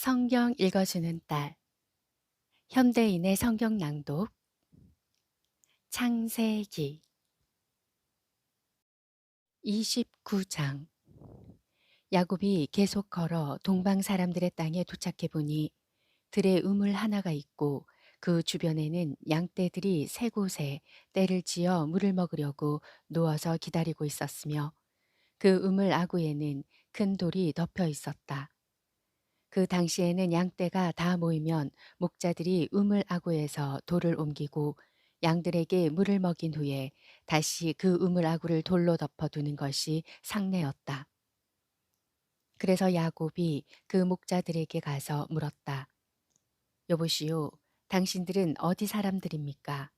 성경 읽어주는 딸. 현대인의 성경 낭독. 창세기 29장. 야곱이 계속 걸어 동방 사람들의 땅에 도착해 보니 들에 우물 하나가 있고 그 주변에는 양떼들이 세 곳에 떼를 지어 물을 먹으려고 누워서 기다리고 있었으며 그 우물 아구에는 큰 돌이 덮여 있었다. 그 당시에는 양떼가 다 모이면 목자들이 우물 아구에서 돌을 옮기고 양들에게 물을 먹인 후에 다시 그 우물 아구를 돌로 덮어두는 것이 상례였다. 그래서 야곱이 그 목자들에게 가서 물었다. 여보시오, 당신들은 어디 사람들입니까?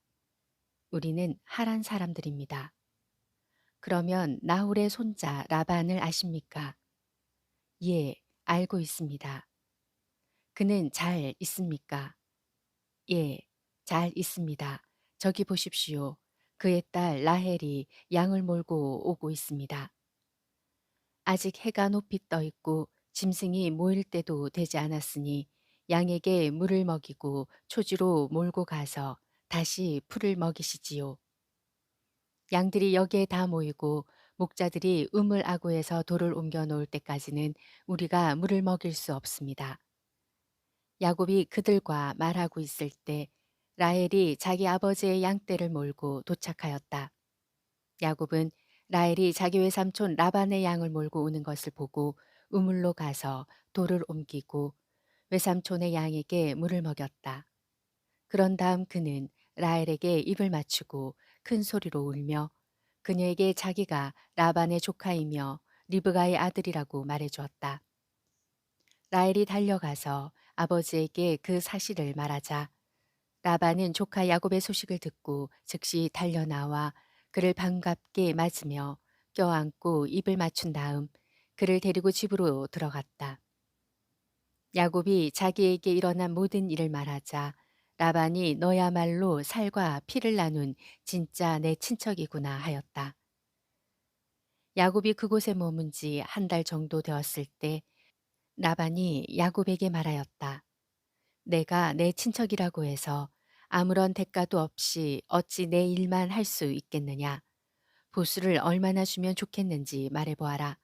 우리는 하란 사람들입니다. 그러면 나홀의 손자 라반을 아십니까? 예, 알고 있습니다. 그는 잘 있습니까? 예, 잘 있습니다. 저기 보십시오. 그의 딸 라헬이 양을 몰고 오고 있습니다. 아직 해가 높이 떠 있고 짐승이 모일 때도 되지 않았으니 양에게 물을 먹이고 초지로 몰고 가서 다시 풀을 먹이시지요. 양들이 여기에 다 모이고 목자들이 우물 아구에서 돌을 옮겨 놓을 때까지는 우리가 물을 먹일 수 없습니다. 야곱이 그들과 말하고 있을 때 라헬이 자기 아버지의 양떼를 몰고 도착하였다. 야곱은 라헬이 자기 외삼촌 라반의 양을 몰고 오는 것을 보고 우물로 가서 돌을 옮기고 외삼촌의 양에게 물을 먹였다. 그런 다음 그는 라헬에게 입을 맞추고 큰 소리로 울며 그녀에게 자기가 라반의 조카이며 리브가의 아들이라고 말해 주었다. 라헬이 달려가서 아버지에게 그 사실을 말하자 라반은 조카 야곱의 소식을 듣고 즉시 달려 나와 그를 반갑게 맞으며 껴안고 입을 맞춘 다음 그를 데리고 집으로 들어갔다. 야곱이 자기에게 일어난 모든 일을 말하자 라반이 너야말로 살과 피를 나눈 진짜 내 친척이구나 하였다. 야곱이 그곳에 머문 지 한 달 정도 되었을 때 라반이 야곱에게 말하였다. 내가 내 친척이라고 해서 아무런 대가도 없이 어찌 내 일만 할 수 있겠느냐. 보수를 얼마나 주면 좋겠는지 말해보아라.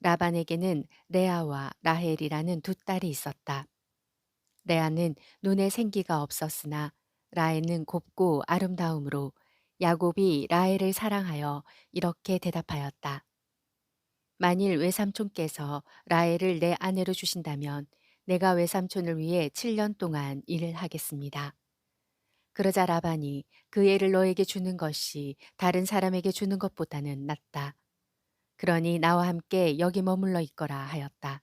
라반에게는 레아와 라헬이라는 두 딸이 있었다. 레아는 눈에 생기가 없었으나 라헬은 곱고 아름다움으로 야곱이 라헬을 사랑하여 이렇게 대답하였다. 만일 외삼촌께서 라헬을 내 아내로 주신다면 내가 외삼촌을 위해 7년 동안 일을 하겠습니다. 그러자 라반이 그 애를 너에게 주는 것이 다른 사람에게 주는 것보다는 낫다. 그러니 나와 함께 여기 머물러 있거라 하였다.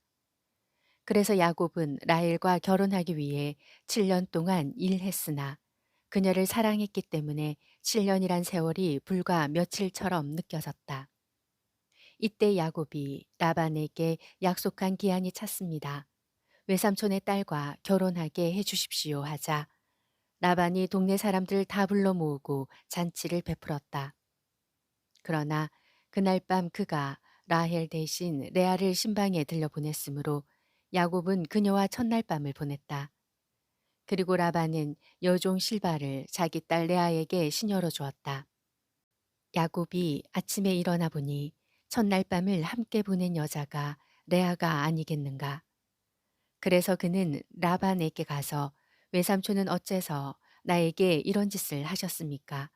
그래서 야곱은 라헬과 결혼하기 위해 7년 동안 일했으나 그녀를 사랑했기 때문에 7년이란 세월이 불과 며칠처럼 느껴졌다. 이때 야곱이 라반에게 약속한 기한이 찼습니다. 외삼촌의 딸과 결혼하게 해주십시오 하자 라반이 동네 사람들 다 불러 모으고 잔치를 베풀었다. 그러나 그날 밤 그가 라헬 대신 레아를 신방에 들려보냈으므로 야곱은 그녀와 첫날 밤을 보냈다. 그리고 라반은 여종 실바를 자기 딸 레아에게 시녀로 주었다. 야곱이 아침에 일어나 보니 첫날 밤을 함께 보낸 여자가 레아가 아니겠는가. 그래서 그는 라반에게 가서 외삼촌은 어째서 나에게 이런 짓을 하셨습니까?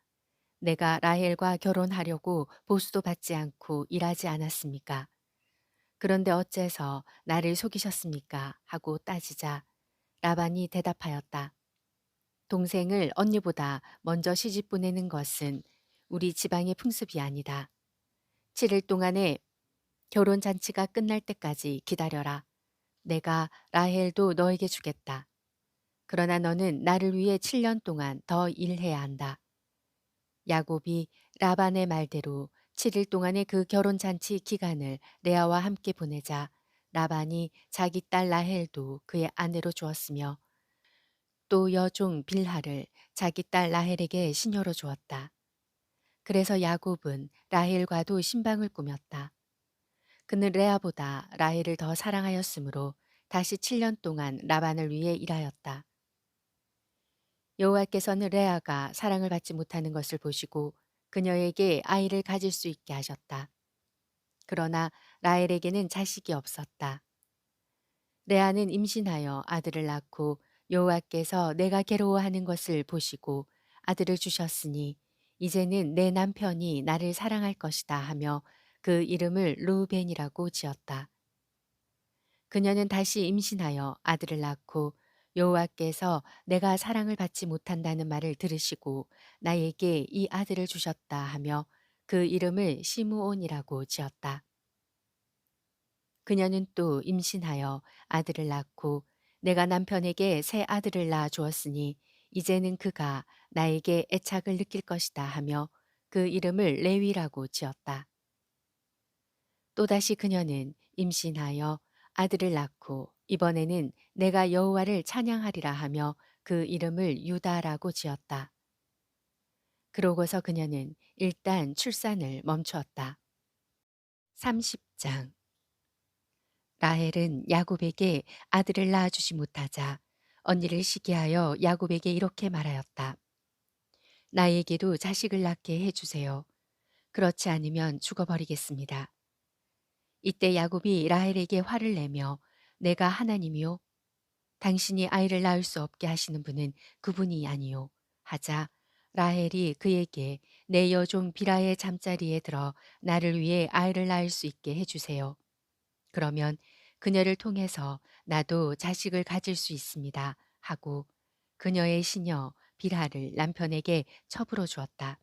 내가 라헬과 결혼하려고 보수도 받지 않고 일하지 않았습니까? 그런데 어째서 나를 속이셨습니까? 하고 따지자 라반이 대답하였다. 동생을 언니보다 먼저 시집 보내는 것은 우리 지방의 풍습이 아니다. 7일 동안에 결혼 잔치가 끝날 때까지 기다려라. 내가 라헬도 너에게 주겠다. 그러나 너는 나를 위해 7년 동안 더 일해야 한다. 야곱이 라반의 말대로 7일 동안의 그 결혼 잔치 기간을 레아와 함께 보내자 라반이 자기 딸 라헬도 그의 아내로 주었으며 또 여종 빌하를 자기 딸 라헬에게 시녀로 주었다. 그래서 야곱은 라헬과도 신방을 꾸몄다. 그는 레아보다 라헬을 더 사랑하였으므로 다시 7년 동안 라반을 위해 일하였다. 여호와께서는 레아가 사랑을 받지 못하는 것을 보시고 그녀에게 아이를 가질 수 있게 하셨다. 그러나 라헬에게는 자식이 없었다. 레아는 임신하여 아들을 낳고 여호와께서 내가 괴로워하는 것을 보시고 아들을 주셨으니 이제는 내 남편이 나를 사랑할 것이다 하며 그 이름을 루벤이라고 지었다. 그녀는 다시 임신하여 아들을 낳고 여호와께서 내가 사랑을 받지 못한다는 말을 들으시고 나에게 이 아들을 주셨다 하며 그 이름을 시므온이라고 지었다. 그녀는 또 임신하여 아들을 낳고 내가 남편에게 새 아들을 낳아 주었으니 이제는 그가 나에게 애착을 느낄 것이다 하며 그 이름을 레위라고 지었다. 또다시 그녀는 임신하여 아들을 낳고 이번에는 내가 여호와를 찬양하리라 하며 그 이름을 유다라고 지었다. 그러고서 그녀는 일단 출산을 멈추었다. 30장 라헬은 야곱에게 아들을 낳아주지 못하자 언니를 시기하여 야곱에게 이렇게 말하였다. 나에게도 자식을 낳게 해주세요. 그렇지 않으면 죽어버리겠습니다. 이때 야곱이 라헬에게 화를 내며 내가 하나님이요 당신이 아이를 낳을 수 없게 하시는 분은 그분이 아니요 하자 라헬이 그에게 내 여종 비라의 잠자리에 들어 나를 위해 아이를 낳을 수 있게 해주세요. 그러면 그녀를 통해서 나도 자식을 가질 수 있습니다. 하고 그녀의 시녀 비라를 남편에게 첩으로 주었다.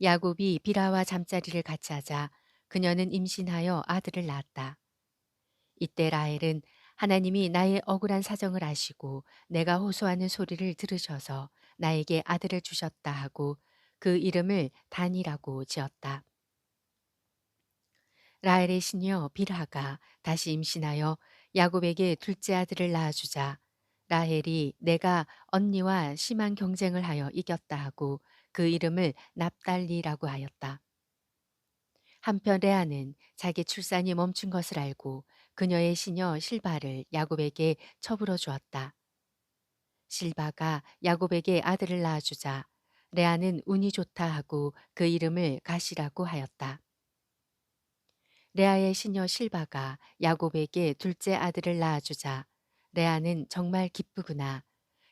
야곱이 비라와 잠자리를 같이 하자 그녀는 임신하여 아들을 낳았다. 이때 라헬은 하나님이 나의 억울한 사정을 아시고 내가 호소하는 소리를 들으셔서 나에게 아들을 주셨다 하고 그 이름을 단이라고 지었다. 라헬의 시녀 빌하가 다시 임신하여 야곱에게 둘째 아들을 낳아주자 라헬이 내가 언니와 심한 경쟁을 하여 이겼다 하고 그 이름을 납달리라고 하였다. 한편 레아는 자기 출산이 멈춘 것을 알고 그녀의 시녀 실바를 야곱에게 첩으로 주었다. 실바가 야곱에게 아들을 낳아주자 레아는 운이 좋다 하고 그 이름을 가시라고 하였다. 레아의 시녀 실바가 야곱에게 둘째 아들을 낳아주자 레아는 정말 기쁘구나.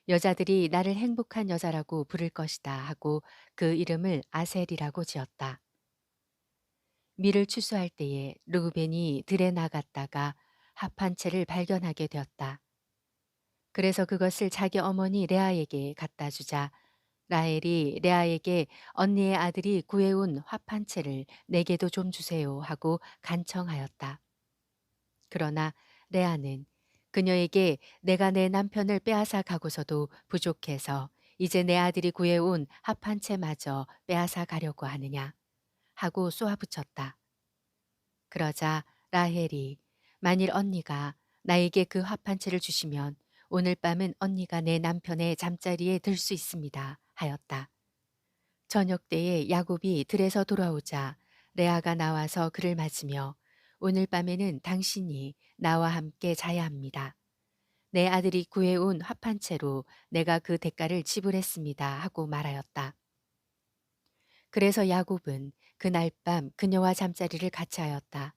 여자들이 나를 행복한 여자라고 부를 것이다 하고 그 이름을 아셀이라고 지었다. 밀을 추수할 때에 르우벤이 들에 나갔다가 합한 채를 발견하게 되었다. 그래서 그것을 자기 어머니 레아에게 갖다 주자 라헬이 레아에게 언니의 아들이 구해온 합한 채를 내게도 좀 주세요 하고 간청하였다. 그러나 레아는 그녀에게 내가 내 남편을 빼앗아 가고서도 부족해서 이제 내 아들이 구해온 합한 채마저 빼앗아 가려고 하느냐 하고 쏘아붙였다. 그러자 라헬이 만일 언니가 나에게 그 합한 채를 주시면 오늘 밤은 언니가 내 남편의 잠자리에 들 수 있습니다. 하였다. 저녁 때에 야곱이 들에서 돌아오자 레아가 나와서 그를 맞으며 오늘 밤에는 당신이 나와 함께 자야 합니다. 내 아들이 구해온 합한 채로 내가 그 대가를 지불했습니다. 하고 말하였다. 그래서 야곱은 그날 밤 그녀와 잠자리를 같이 하였다.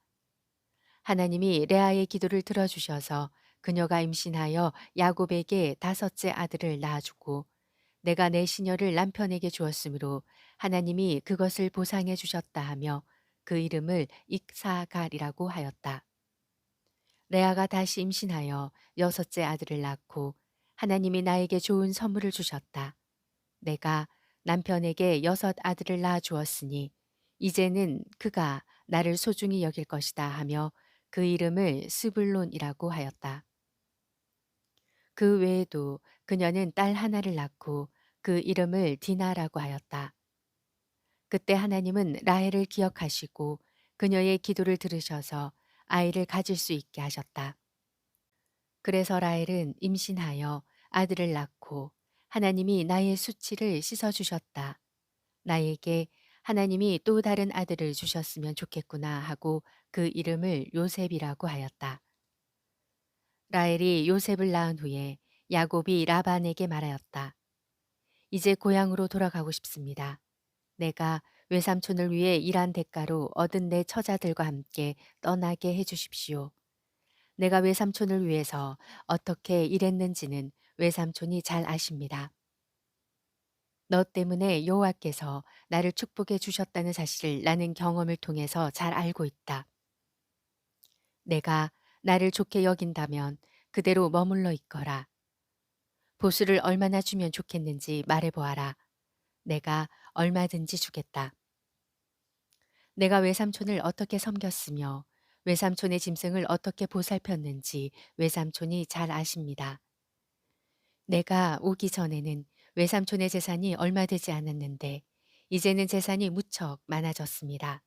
하나님이 레아의 기도를 들어주셔서 그녀가 임신하여 야곱에게 다섯째 아들을 낳아주고 내가 내 시녀를 남편에게 주었으므로 하나님이 그것을 보상해 주셨다 하며 그 이름을 익사갈이라고 하였다. 레아가 다시 임신하여 여섯째 아들을 낳고 하나님이 나에게 좋은 선물을 주셨다. 내가 남편에게 여섯 아들을 낳아 주었으니 이제는 그가 나를 소중히 여길 것이다 하며 그 이름을 스불론이라고 하였다. 그 외에도 그녀는 딸 하나를 낳고 그 이름을 디나라고 하였다. 그때 하나님은 라헬을 기억하시고 그녀의 기도를 들으셔서 아이를 가질 수 있게 하셨다. 그래서 라헬은 임신하여 아들을 낳고 하나님이 나의 수치를 씻어주셨다. 나에게 하나님이 또 다른 아들을 주셨으면 좋겠구나 하고 그 이름을 요셉이라고 하였다. 라헬이 요셉을 낳은 후에 야곱이 라반에게 말하였다. 이제 고향으로 돌아가고 싶습니다. 내가 외삼촌을 위해 일한 대가로 얻은 내 처자들과 함께 떠나게 해 주십시오. 내가 외삼촌을 위해서 어떻게 일했는지는 외삼촌이 잘 아십니다. 너 때문에 여호와께서 나를 축복해 주셨다는 사실을 나는 경험을 통해서 잘 알고 있다. 내가 나를 좋게 여긴다면 그대로 머물러 있거라. 보수를 얼마나 주면 좋겠는지 말해보아라. 내가 얼마든지 주겠다. 내가 외삼촌을 어떻게 섬겼으며 외삼촌의 짐승을 어떻게 보살폈는지 외삼촌이 잘 아십니다. 내가 오기 전에는 외삼촌의 재산이 얼마 되지 않았는데 이제는 재산이 무척 많아졌습니다.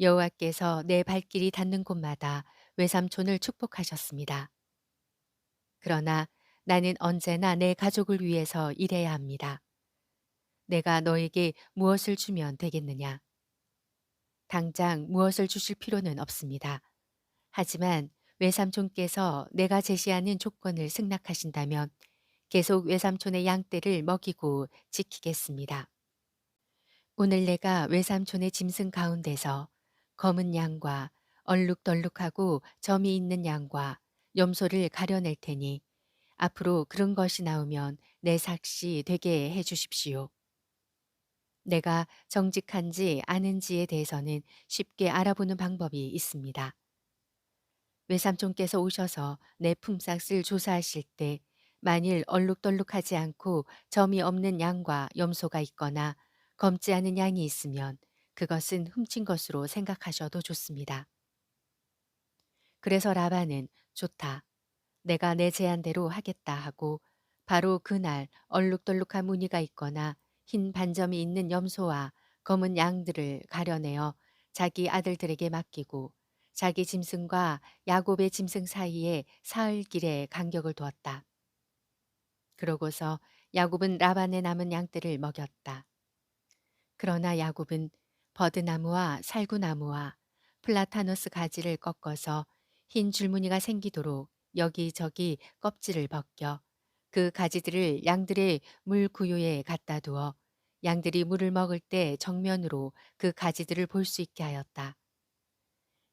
여호와께서 내 발길이 닿는 곳마다 외삼촌을 축복하셨습니다. 그러나 나는 언제나 내 가족을 위해서 일해야 합니다. 내가 너에게 무엇을 주면 되겠느냐? 당장 무엇을 주실 필요는 없습니다. 하지만 외삼촌께서 내가 제시하는 조건을 승낙하신다면 계속 외삼촌의 양떼를 먹이고 지키겠습니다. 오늘 내가 외삼촌의 짐승 가운데서 검은 양과 얼룩덜룩하고 점이 있는 양과 염소를 가려낼 테니 앞으로 그런 것이 나오면 내 삭시 되게 해 주십시오. 내가 정직한지 아는지에 대해서는 쉽게 알아보는 방법이 있습니다. 외삼촌께서 오셔서 내 품삯을 조사하실 때 만일 얼룩덜룩하지 않고 점이 없는 양과 염소가 있거나 검지 않은 양이 있으면 그것은 훔친 것으로 생각하셔도 좋습니다. 그래서 라반은 좋다. 내가 내 제안대로 하겠다 하고 바로 그날 얼룩덜룩한 무늬가 있거나 흰 반점이 있는 염소와 검은 양들을 가려내어 자기 아들들에게 맡기고 자기 짐승과 야곱의 짐승 사이에 사흘 길의 간격을 두었다. 그러고서 야곱은 라반의 남은 양떼를 먹였다. 그러나 야곱은 버드나무와 살구나무와 플라타누스 가지를 꺾어서 흰 줄무늬가 생기도록 여기저기 껍질을 벗겨 그 가지들을 양들의 물 구유에 갖다 두어 양들이 물을 먹을 때 정면으로 그 가지들을 볼 수 있게 하였다.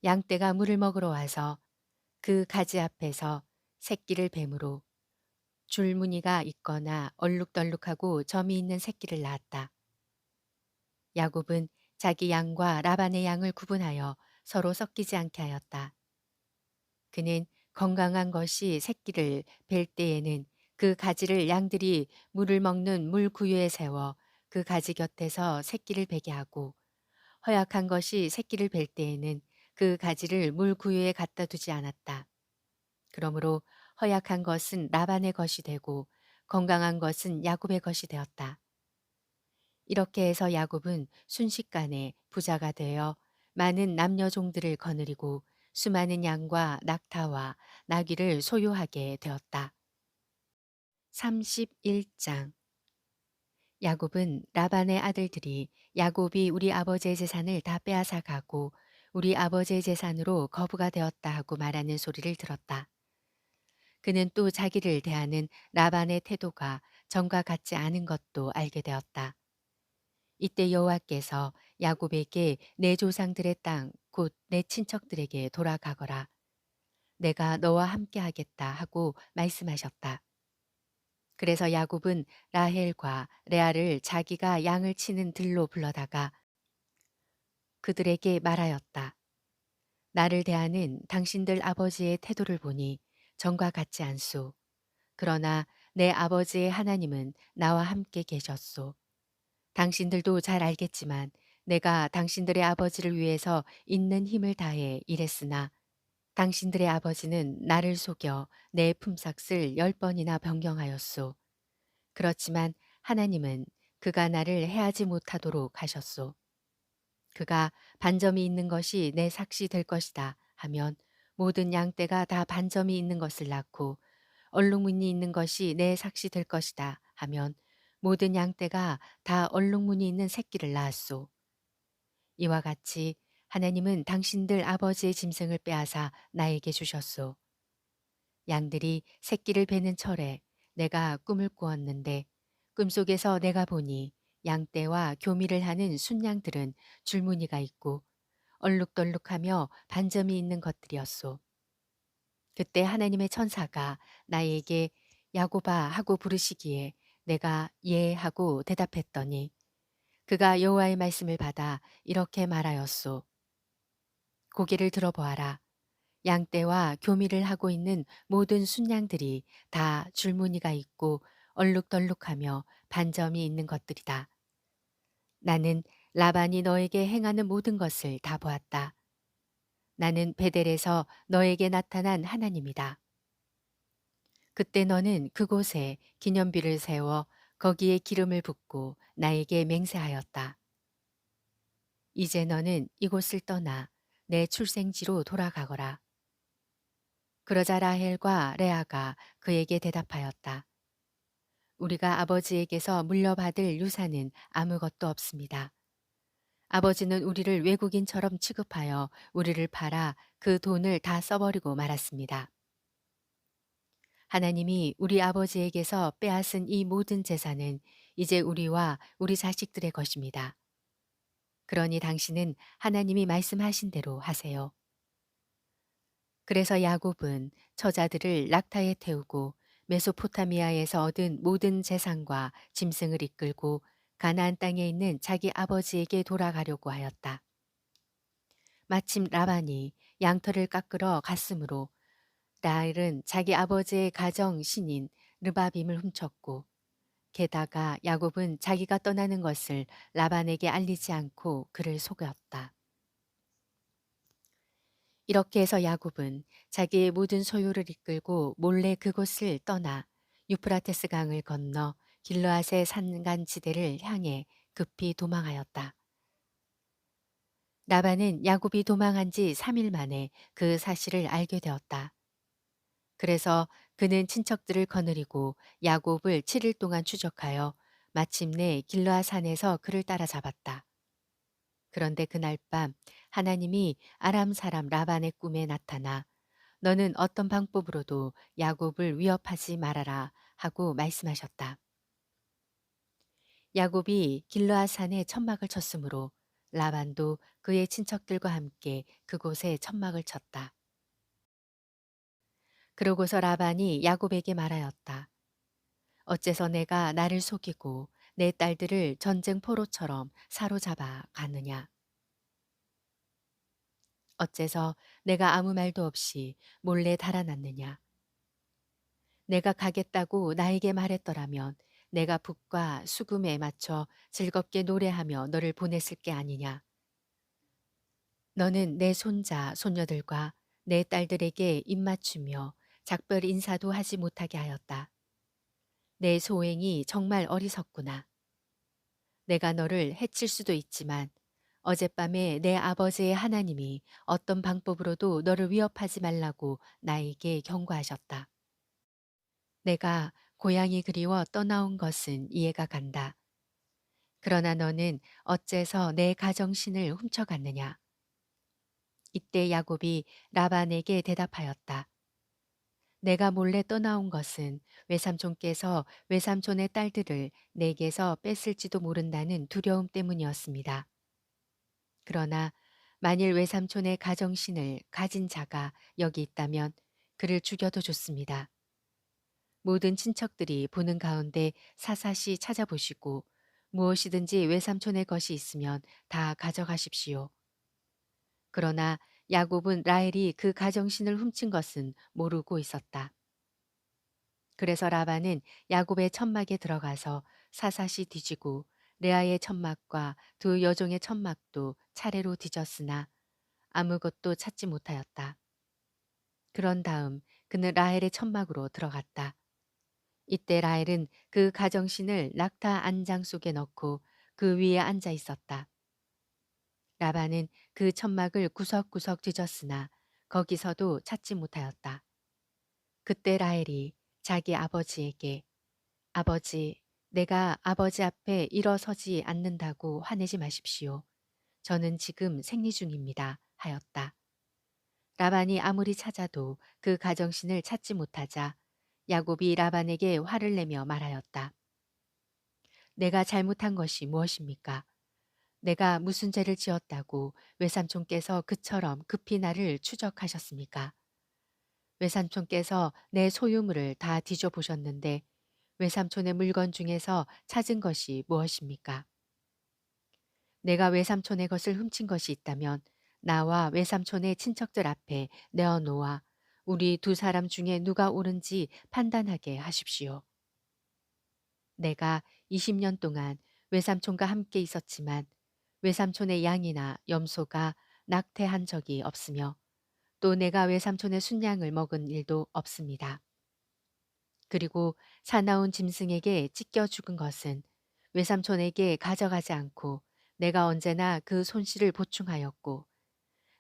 양떼가 물을 먹으러 와서 그 가지 앞에서 새끼를 뱀으로 줄무늬가 있거나 얼룩덜룩하고 점이 있는 새끼를 낳았다. 야곱은 자기 양과 라반의 양을 구분하여 서로 섞이지 않게 하였다. 그는 건강한 것이 새끼를 뵐 때에는 그 가지를 양들이 물을 먹는 물 구유에 세워 그 가지 곁에서 새끼를 베게 하고 허약한 것이 새끼를 뵐 때에는 그 가지를 물 구유에 갖다 두지 않았다. 그러므로 허약한 것은 라반의 것이 되고 건강한 것은 야곱의 것이 되었다. 이렇게 해서 야곱은 순식간에 부자가 되어 많은 남녀 종들을 거느리고 수많은 양과 낙타와 나귀를 소유하게 되었다. 31장 야곱은 라반의 아들들이 야곱이 우리 아버지의 재산을 다 빼앗아 가고 우리 아버지의 재산으로 거부가 되었다 하고 말하는 소리를 들었다. 그는 또 자기를 대하는 라반의 태도가 전과 같지 않은 것도 알게 되었다. 이때 여호와께서 야곱에게 내 조상들의 땅 곧 내 친척들에게 돌아가거라. 내가 너와 함께 하겠다 하고 말씀하셨다. 그래서 야곱은 라헬과 레아를 자기가 양을 치는 들로 불러다가 그들에게 말하였다. 나를 대하는 당신들 아버지의 태도를 보니 전과 같지 않소. 그러나 내 아버지의 하나님은 나와 함께 계셨소. 당신들도 잘 알겠지만 내가 당신들의 아버지를 위해서 있는 힘을 다해 일했으나 당신들의 아버지는 나를 속여 내 품삯을 열 번이나 변경하였소. 그렇지만 하나님은 그가 나를 해하지 못하도록 하셨소. 그가 반점이 있는 것이 내 삭시 될 것이다 하면 모든 양떼가 다 반점이 있는 것을 낳고 얼룩무늬 있는 것이 내 삭시 될 것이다 하면 모든 양떼가 다 얼룩무늬 있는 새끼를 낳았소. 이와 같이 하나님은 당신들 아버지의 짐승을 빼앗아 나에게 주셨소. 양들이 새끼를 베는 철에 내가 꿈을 꾸었는데 꿈속에서 내가 보니 양떼와 교미를 하는 순양들은 줄무늬가 있고 얼룩덜룩하며 반점이 있는 것들이었소. 그때 하나님의 천사가 나에게 야고바 하고 부르시기에 내가 예 하고 대답했더니 그가 여호와의 말씀을 받아 이렇게 말하였소. 고개를 들어보아라. 양떼와 교미를 하고 있는 모든 순양들이 다 줄무늬가 있고 얼룩덜룩하며 반점이 있는 것들이다. 나는 라반이 너에게 행하는 모든 것을 다 보았다. 나는 베델에서 너에게 나타난 하나님이다. 그때 너는 그곳에 기념비를 세워 거기에 기름을 붓고 나에게 맹세하였다. 이제 너는 이곳을 떠나 내 출생지로 돌아가거라. 그러자 라헬과 레아가 그에게 대답하였다. 우리가 아버지에게서 물려받을 유산은 아무것도 없습니다. 아버지는 우리를 외국인처럼 취급하여 우리를 팔아 그 돈을 다 써버리고 말았습니다. 하나님이 우리 아버지에게서 빼앗은 이 모든 재산은 이제 우리와 우리 자식들의 것입니다. 그러니 당신은 하나님이 말씀하신 대로 하세요. 그래서 야곱은 처자들을 낙타에 태우고 메소포타미아에서 얻은 모든 재산과 짐승을 이끌고 가나안 땅에 있는 자기 아버지에게 돌아가려고 하였다. 마침 라반이 양털을 깎으러 갔으므로 라헬은 자기 아버지의 가정 신인 르바빔을 훔쳤고 게다가 야곱은 자기가 떠나는 것을 라반에게 알리지 않고 그를 속였다. 이렇게 해서 야곱은 자기의 모든 소유를 이끌고 몰래 그곳을 떠나 유프라테스 강을 건너 길르앗의 산간 지대를 향해 급히 도망하였다. 나반은 야곱이 도망한 지 3일 만에 그 사실을 알게 되었다. 그래서 그는 친척들을 거느리고 야곱을 7일 동안 추적하여 마침내 길르앗 산에서 그를 따라잡았다. 그런데 그날 밤 하나님이 아람 사람 라반의 꿈에 나타나 너는 어떤 방법으로도 야곱을 위협하지 말아라 하고 말씀하셨다. 야곱이 길르앗 산에 천막을 쳤으므로 라반도 그의 친척들과 함께 그곳에 천막을 쳤다. 그러고서 라반이 야곱에게 말하였다. 어째서 내가 나를 속이고 내 딸들을 전쟁 포로처럼 사로잡아 가느냐. 어째서 내가 아무 말도 없이 몰래 달아났느냐. 내가 가겠다고 나에게 말했더라면 내가 북과 수금에 맞춰 즐겁게 노래하며 너를 보냈을 게 아니냐. 너는 내 손자, 손녀들과 내 딸들에게 입맞추며 작별 인사도 하지 못하게 하였다. 내 소행이 정말 어리석구나. 내가 너를 해칠 수도 있지만 어젯밤에 내 아버지의 하나님이 어떤 방법으로도 너를 위협하지 말라고 나에게 경고하셨다. 내가 고향이 그리워 떠나온 것은 이해가 간다. 그러나 너는 어째서 내 가정신을 훔쳐갔느냐? 이때 야곱이 라반에게 대답하였다. 내가 몰래 떠나온 것은 외삼촌께서 외삼촌의 딸들을 내게서 뺐을지도 모른다는 두려움 때문이었습니다. 그러나 만일 외삼촌의 가정신을 가진 자가 여기 있다면 그를 죽여도 좋습니다. 모든 친척들이 보는 가운데 사사시 찾아보시고 무엇이든지 외삼촌의 것이 있으면 다 가져가십시오. 그러나 야곱은 라헬이 그 가정신을 훔친 것은 모르고 있었다. 그래서 라반은 야곱의 천막에 들어가서 사사시 뒤지고 레아의 천막과 두 여종의 천막도 차례로 뒤졌으나 아무것도 찾지 못하였다. 그런 다음 그는 라헬의 천막으로 들어갔다. 이때 라헬은 그 가정신을 낙타 안장 속에 넣고 그 위에 앉아 있었다. 라반은 그 천막을 구석구석 뒤졌으나 거기서도 찾지 못하였다. 그때 라헬이 자기 아버지에게 아버지, 내가 아버지 앞에 일어서지 않는다고 화내지 마십시오. 저는 지금 생리 중입니다. 하였다. 라반이 아무리 찾아도 그 가정신을 찾지 못하자 야곱이 라반에게 화를 내며 말하였다. 내가 잘못한 것이 무엇입니까? 내가 무슨 죄를 지었다고 외삼촌께서 그처럼 급히 나를 추적하셨습니까? 외삼촌께서 내 소유물을 다 뒤져 보셨는데 외삼촌의 물건 중에서 찾은 것이 무엇입니까? 내가 외삼촌의 것을 훔친 것이 있다면 나와 외삼촌의 친척들 앞에 내어놓아 우리 두 사람 중에 누가 옳은지 판단하게 하십시오. 내가 20년 동안 외삼촌과 함께 있었지만 외삼촌의 양이나 염소가 낙태한 적이 없으며 또 내가 외삼촌의 순양을 먹은 일도 없습니다. 그리고 사나운 짐승에게 찢겨 죽은 것은 외삼촌에게 가져가지 않고 내가 언제나 그 손실을 보충하였고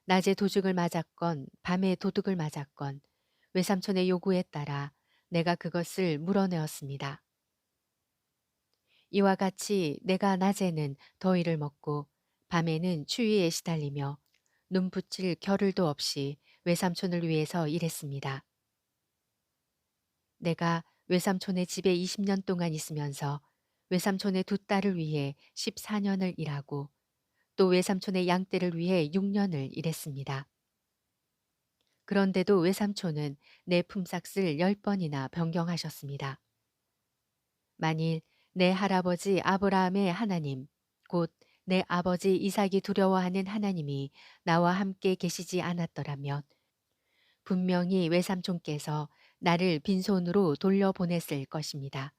낮에 도둑을 맞았건 밤에 도둑을 맞았건 외삼촌의 요구에 따라 내가 그것을 물어내었습니다. 이와 같이 내가 낮에는 더위를 먹고 밤에는 추위에 시달리며 눈 붙일 겨를도 없이 외삼촌을 위해서 일했습니다. 내가 외삼촌의 집에 20년 동안 있으면서 외삼촌의 두 딸을 위해 14년을 일하고 또 외삼촌의 양떼를 위해 6년을 일했습니다. 그런데도 외삼촌은 내 품삯을 10번이나 변경하셨습니다. 만일 내 할아버지 아브라함의 하나님, 곧 내 아버지 이삭이 두려워하는 하나님이 나와 함께 계시지 않았더라면 분명히 외삼촌께서 나를 빈손으로 돌려보냈을 것입니다.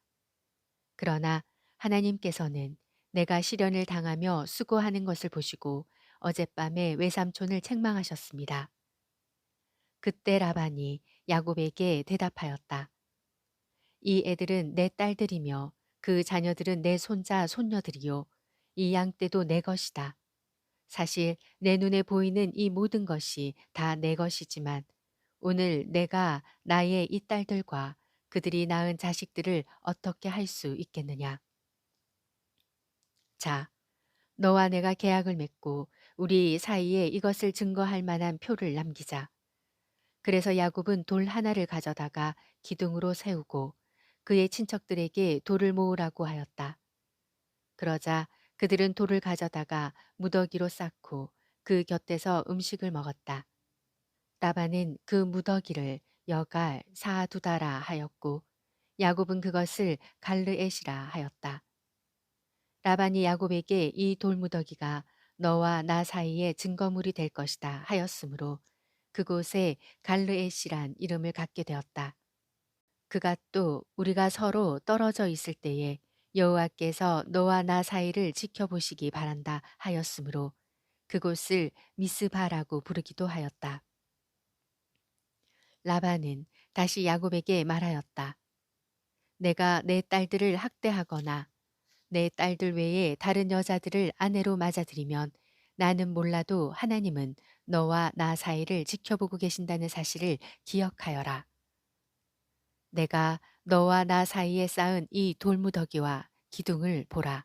그러나 하나님께서는 내가 시련을 당하며 수고하는 것을 보시고 어젯밤에 외삼촌을 책망하셨습니다. 그때 라반이 야곱에게 대답하였다. 이 애들은 내 딸들이며 그 자녀들은 내 손자, 손녀들이요. 이 양 떼도 내 것이다. 사실 내 눈에 보이는 이 모든 것이 다 내 것이지만 오늘 내가 나의 이 딸들과 그들이 낳은 자식들을 어떻게 할 수 있겠느냐. 자, 너와 내가 계약을 맺고 우리 사이에 이것을 증거할 만한 표를 남기자. 그래서 야곱은 돌 하나를 가져다가 기둥으로 세우고 그의 친척들에게 돌을 모으라고 하였다. 그러자 그들은 돌을 가져다가 무더기로 쌓고 그 곁에서 음식을 먹었다. 라반은 그 무더기를 여갈 사두다라 하였고 야곱은 그것을 갈르엣이라 하였다. 라반이 야곱에게 이 돌무더기가 너와 나 사이의 증거물이 될 것이다 하였으므로 그곳에 갈르엣이란 이름을 갖게 되었다. 그가 또 우리가 서로 떨어져 있을 때에 여호와께서 너와 나 사이를 지켜보시기 바란다 하였으므로 그곳을 미스바라고 부르기도 하였다. 라반은 다시 야곱에게 말하였다. 내가 내 딸들을 학대하거나 내 딸들 외에 다른 여자들을 아내로 맞아들이면 나는 몰라도 하나님은 너와 나 사이를 지켜보고 계신다는 사실을 기억하여라. 내가 너와 나 사이에 쌓은 이 돌무더기와 기둥을 보라.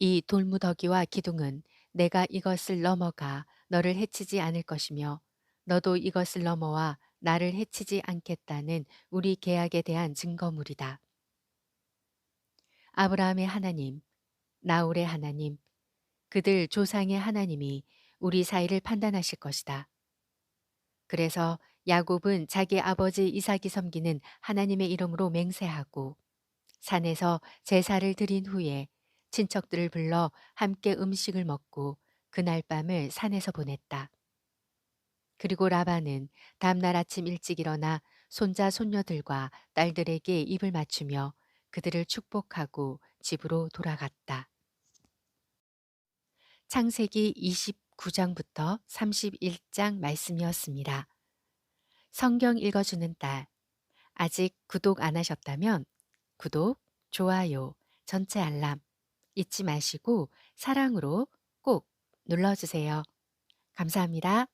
이 돌무더기와 기둥은 내가 이것을 넘어가 너를 해치지 않을 것이며 너도 이것을 넘어와 나를 해치지 않겠다는 우리 계약에 대한 증거물이다. 아브라함의 하나님, 나홀의 하나님, 그들 조상의 하나님이 우리 사이를 판단하실 것이다. 그래서 야곱은 자기 아버지 이삭이 섬기는 하나님의 이름으로 맹세하고 산에서 제사를 드린 후에 친척들을 불러 함께 음식을 먹고 그날 밤을 산에서 보냈다. 그리고 라반은 다음날 아침 일찍 일어나 손자 손녀들과 딸들에게 입을 맞추며 그들을 축복하고 집으로 돌아갔다. 창세기 29장부터 31장 말씀이었습니다. 성경 읽어주는 딸. 아직 구독 안 하셨다면 구독, 좋아요, 전체 알람 잊지 마시고 사랑으로 꼭 눌러주세요. 감사합니다.